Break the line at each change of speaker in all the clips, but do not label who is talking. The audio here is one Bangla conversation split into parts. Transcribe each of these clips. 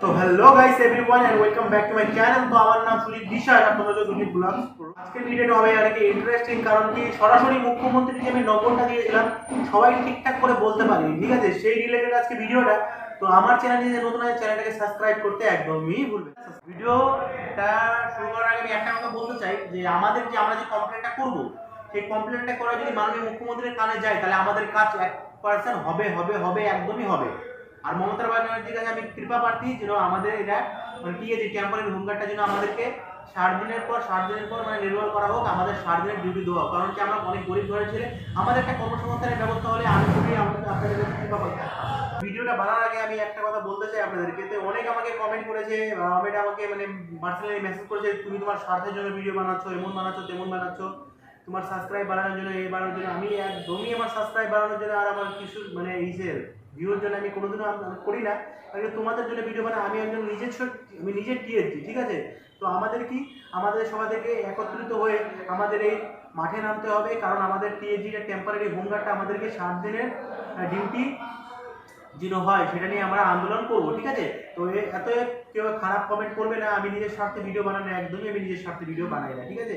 তো hello guys everyone and welcome back to my channel তো আমার নাম সুজিত আর তোমরা যদি সুজিত ব্লগস আজকের ভিডিওটা হবে অনেক ইন্টারেস্টিং কারণ কি সরাসরি মুখ্যমন্ত্রী যে আমি নম্বরটা দিয়েছিলাম, সবাই ঠিকঠাক করে বলতে পারিনি, ঠিক আছে? সেই রিলেটেড আজকে ভিডিওটা তো আমার চ্যানেলে যে নতুন আছে চ্যানেলটাকে সাবস্ক্রাইব করতে একদমই ভুলবেন ভিডিওটা শুরু করার আগে আমি একটা কথা বলতে চাই, যে আমাদের যে আমরা যে কমপ্লেনটা করব, সেই কমপ্লেনটা করে যদি মাননীয় মুখ্যমন্ত্রীর কানে যায়, তাহলে আমাদের কাজ এক পার্সেন্ট হবে হবে হবে, একদমই হবে। আর মমতা ব্যানার্জির কাছে আমি কৃপা প্রার্থী, যেন আমাদের এটা মানে যে টেম্পোরারি হোমগার্ডটা যেন আমাদেরকে ষাট দিনের পর ষাট দিনের পর মানে রিনিউয়াল করা হোক, আমাদের ষাট দিনের ডিউটি দেওয়া হোক কারণ কি আমরা অনেক গরিব ঘরের ছেলে, আমাদের একটা কর্মসংস্থানের ব্যবস্থা হলে আমি খুবই আমাদের আপনাদের কৃপা প্রার্থী। ভিডিওটা বানানোর আগে আমি একটা কথা বলতে চাই আপনাদেরকে তো অনেক আমাকে কমেন্ট করেছে অনেক আমাকে মানে পার্সোনালি মেসেজ করেছে, তুমি তোমার স্বার্থের জন্য ভিডিও বানাচ্ছ, এমন বানাচ্ছ, তেমন বানাচ্ছ তোমার সাবস্ক্রাইব বাড়ানোর জন্য এই বাড়ানোর জন্য, আমি একদমই আমার সাবস্ক্রাইব বাড়ানোর জন্য আর আমার কিছু মানে ইসের ভিউর জন্য আমি কোনোদিনও করি না। কারণ তোমাদের জন্য ভিডিও বানাই, আমি একজন নিজের আমি নিজের টিএসজি ঠিক আছে? তো আমাদের কি? আমাদের সবাই থেকে একত্রিত হয়ে আমাদের এই মাঠে নামতে হবে, কারণ আমাদের টিএসজিটা টেম্পারারি হোমগার্ডটা আমাদেরকে সাত দিনের ডিউটি যেন হয়, সেটা নিয়ে আমরা আন্দোলন করব, ঠিক আছে? তো এত কেউ খারাপ কমেন্ট করবে না, আমি নিজের স্বার্থে ভিডিও বানাই না একদমই আমি নিজের স্বার্থে ভিডিও বানাই না, ঠিক আছে?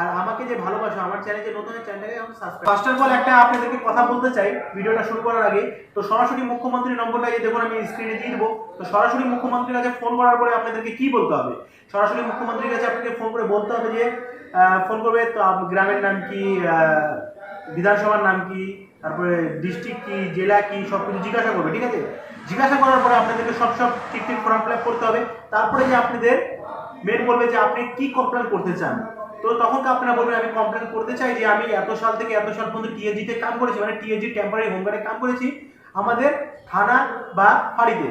আর আমাকে যে ভালোবাসো, আমার চ্যানেল নতুন চ্যানেলটাকে আমি সাবস্ক্রাইব ফার্স্ট অফ অল একটা আপনাদেরকে কথা বলতে চাই, ভিডিওটা শুরু করার আগে। তো সরাসরি মুখ্যমন্ত্রীর নম্বরটা যে দেখুন, আমি স্ক্রিনে দিয়ে দেবো। তো সরাসরি মুখ্যমন্ত্রীর কাছে ফোন করার পরে আপনাদেরকে কি বলতে হবে? সরাসরি মুখ্যমন্ত্রীর কাছে আপনাকে ফোন করে বলতে হবে যে ফোন করবে তো গ্রামের নাম কি বিধানসভার নাম কি, তারপরে ডিস্ট্রিক্ট কি, জেলা কি সব কিছু জিজ্ঞাসা করবে, ঠিক আছে? জিজ্ঞাসা করার পরে আপনাদেরকে সব সব ঠিক ঠিক ফর্ম ফিল করতে হবে। তারপরে যে আপনাদের মেন বলবে যে আপনি কি কমপ্লেন করতে চান? তো তখন আপনারা বলবেন, আমি কমপ্লেন করতে চাই যে আমি এত সাল থেকে এত সাল পর্যন্ত টিএজিতে কাম করেছি মানে টিএজি টেম্পারারি হোমগার্ডে কাম করেছি আমাদের থানা বা ফাঁড়িতে,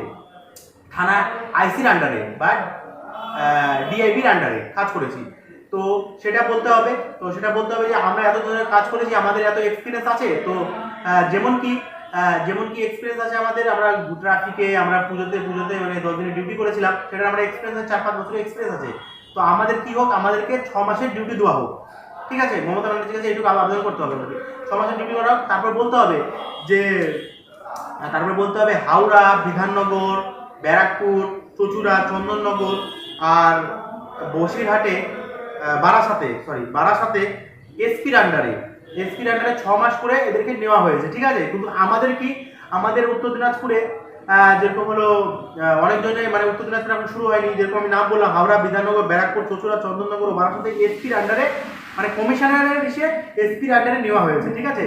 থানা আইসির আন্ডারে বা ডিআইবির আন্ডারে কাজ করেছি। তো সেটা বলতে হবে, তো সেটা বলতে হবে যে আমরা এত ধরনের কাজ করেছি, আমাদের এত এক্সপিরিয়েন্স আছে, তো যেমন কি যেমন কি এক্সপিরিয়েন্স আছে আমাদের, আমরা ট্রাফিকে আমরা পুজোতে পুজোতে মানে দশ দিনের ডিউটি করেছিলাম সেটা আমরা এক্সপিরিয়েন্স চার পাঁচ বছরের এক্সপিরিয়েন্স আছে। তো আমাদের কি হোক, আমাদেরকে ছ মাসের ডিউটি দেওয়া হোক। ঠিক আছে? মমতা ব্যানার্জির কাছে এইটুকু আবেদন করতে হবে ছ মাসের ডিউটি করা তারপর বলতে হবে যে তারপরে বলতে হবে হাওড়া, বিধাননগর, ব্যারাকপুর, চচুড়া, চন্দননগর আর বসিরহাটে বারাসাতে সরি বারাসাতে এসপির আন্ডারে এসপির আন্ডারে ছ মাস করে এদেরকে নেওয়া হয়েছে, ঠিক আছে? কিন্তু আমাদের কি? আমাদের উত্তর দিনাজপুরে যেরকম হলো অনেক জনের মানে উত্তর দিনাজপুর এখন শুরু হয়নি। যেরকম আমি নাম বললাম, হাওড়া, বিধাননগর, ব্যারাকপুর চচুরা চন্দননগর ও বারাসাতে এসপির আন্ডারে মানে কমিশনারের এসে এসপির আন্ডারে নেওয়া হয়েছে, ঠিক আছে?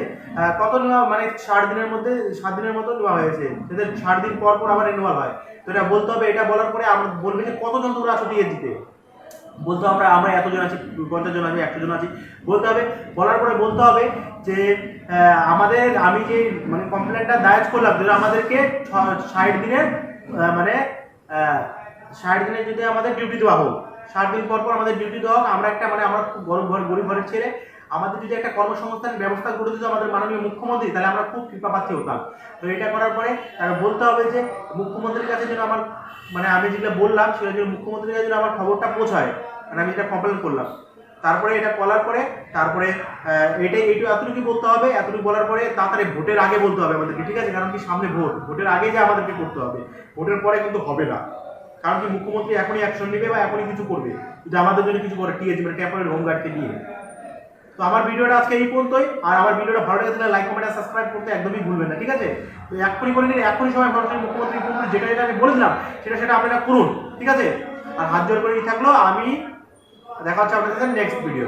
কত নেওয়া মানে ষাট দিনের মধ্যে, সাত দিনের মতো নেওয়া হয়েছে। সেটা ষাট দিন পর পর আবার রিনিউয়াল হয়। তো এটা বলতে হবে, এটা বলার পরে আমরা বলবে যে কতজন তোমরা আছো দিতে বলতে হবে আমরা এতজন আছি, পঞ্চাশ জন আছি, একশো জন আছি। বলতে হবে, বলার পরে বলতে হবে যে আমাদের আমি যে মানে কমপ্লেনটা দায়ের করলাম যেটা আমাদেরকে ষাট দিনের মানে ষাট দিনের যদি আমাদের ডিউটি দেওয়া হোক, ষাট দিন পর পর আমাদের ডিউটি দেওয়া হোক, আমরা একটা মানে আমরা খুব গরিব ঘর, গরিব ঘরের ছেলে আমাদের যদি একটা কর্মসংস্থান ব্যবস্থা করে দিত আমাদের মাননীয় মুখ্যমন্ত্রী, তাহলে আমরা খুব কৃপা পাচ্ছি হতাম। তো এটা করার পরে বলতে হবে যে মুখ্যমন্ত্রীর কাছে যেন আমার মানে আমি যেগুলো বললাম সেটা যেন মুখ্যমন্ত্রীর কাছে যেন আমার খবরটা পৌঁছায় মানে আমি যেটা কমপ্লেন করলাম। তারপরে এটা বলার পরে, তারপরে এটাই এইটু এতটুকু বলতে হবে এতটুকু বলার পরে তাড়াতাড়ি ভোটের আগে বলতে হবে আমাদেরকে, ঠিক আছে? কারণ কি সামনে ভোট, ভোটের আগে যে আমাদেরকে করতে হবে, ভোটের পরে কিন্তু হবে না। কারণ কি মুখ্যমন্ত্রী এখনই অ্যাকশন নেবে বা এখনই কিছু করবে। যদি আমাদের জন্য কিছু করে টিএজি মানে টেম্পোরারি হোমগার্ডকে নিয়ে। তো আমার ভিডিওটা আজকে এই পর্যন্তই। আর আমার ভিডিওটা ভালো লেগে তাহলে লাইক কমেন্ট আর সাবস্ক্রাইব করতে একদমই ভুলবেন না, ঠিক আছে? তো এক্ষুনি করে নিন এখনই সময় ভারতের মুখ্যমন্ত্রী মুখ্যমন্ত্রী যেটা যেটা আমি বলেছিলাম, সেটা সেটা আপনারা করুন, ঠিক আছে? আর হাত জোর করে থাকল, আমি দেখা হচ্ছে আপনাদের নেক্সট ভিডিও